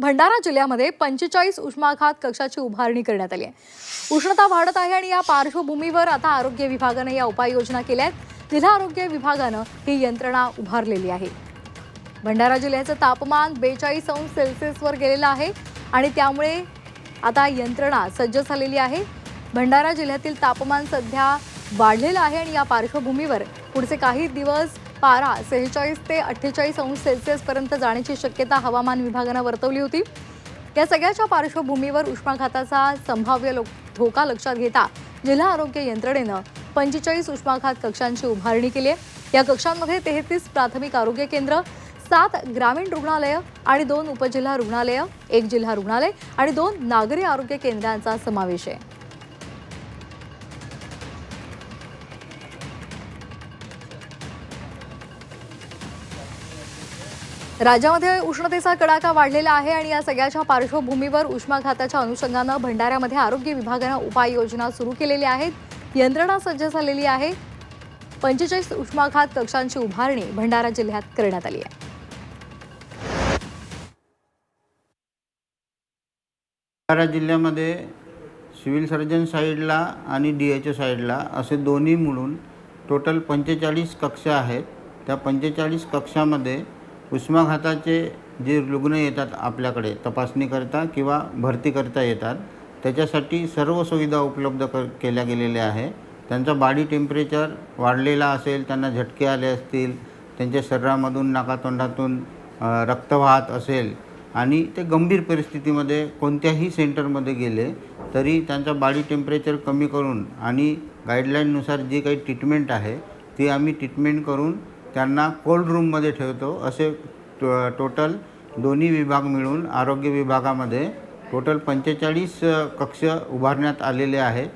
भंडारा जिल्ह्यामध्ये पंचेचाळीस उष्माघात कक्षाची उभारणी करण्यात आली आहे. उष्णता वाढत आहे आणि या पार्श्वभूमीवर आता आरोग्य विभागानं या उपाययोजना केल्या आहेत जिल्हा आरोग्य विभागानं ही यंत्रणा उभारलेली आहे. भंडारा जिल्ह्याचं तापमान बेचाळीस अंश सेल्सिअसवर गेलेलं आहे आणि त्यामुळे आता यंत्रणा सज्ज झालेली आहे. भंडारा जिल्ह्यातील तापमान सध्या वाढलेलं आहे आणि या पार्श्वभूमीवर पुढचे काही दिवस पारा सेहेचाळीस ते अठ्ठेचाळीस अंश सेल्सिअसपर्यंत जाण्याची शक्यता हवामान विभागानं वर्तवली होती. या सगळ्याच्या पार्श्वभूमीवर उष्माघाताचा संभाव्य धोका लक्षात घेता जिल्हा आरोग्य यंत्रणेनं पंचेचाळीस उष्माघात कक्षांची उभारणी केली आहे. या कक्षांमध्ये तेहतीस प्राथमिक आरोग्य केंद्र सात ग्रामीण रुग्णालयं आणि दोन उपजिल्हा रुग्णालयं एक जिल्हा रुग्णालय आणि दोन नागरी आरोग्य केंद्रांचा समावेश आहे. राज्यामध्ये उष्णतेचा कडाका वाढलेला आहे आणि या सगळ्याच्या पार्श्वभूमीवर उष्माघाताच्या अनुषंगानं भंडाऱ्यामध्ये आरोग्य विभागानं उपाययोजना सुरू केलेल्या आहेत. यंत्रणा सज्ज झालेली आहे. पंचेचाळीस उष्माघात कक्षांची उभारणी भंडारा जिल्ह्यात करण्यात आली आहे. भंडारा जिल्ह्यामध्ये सिव्हिल सर्जन साईडला आणि डी एच ओ साईडला असे दोन्ही मिळून टोटल पंचेचाळीस कक्षा आहेत. त्या पंचेचाळीस कक्षामध्ये उष्माघाताचे जे रुग्ण येतात आपल्याकडे तपासणीकरता किंवा भरती करता येतात त्याच्यासाठी सर्व सुविधा उपलब्ध कर केल्या गेलेल्या आहे त्यांचा बॉडी टेम्परेचर वाढलेला असेल त्यांना झटके आले असतील त्यांच्या शरीरामधून नाकातोंडातून रक्त वाहत असेल आणि ते गंभीर परिस्थितीमध्ये कोणत्याही सेंटरमध्ये गेले तरी त्यांचा बॉडी टेम्परेचर कमी करून आणि गाईडलाईननुसार जी काही ट्रीटमेंट आहे ती आम्ही ट्रीटमेंट करून त्यांना कोल्ड रूममध्ये ठेवतो. असे टो टोटल दोन्ही विभाग मिळून आरोग्य विभागामध्ये टोटल पंचेचाळीस कक्ष उभारण्यात आलेले आहेत.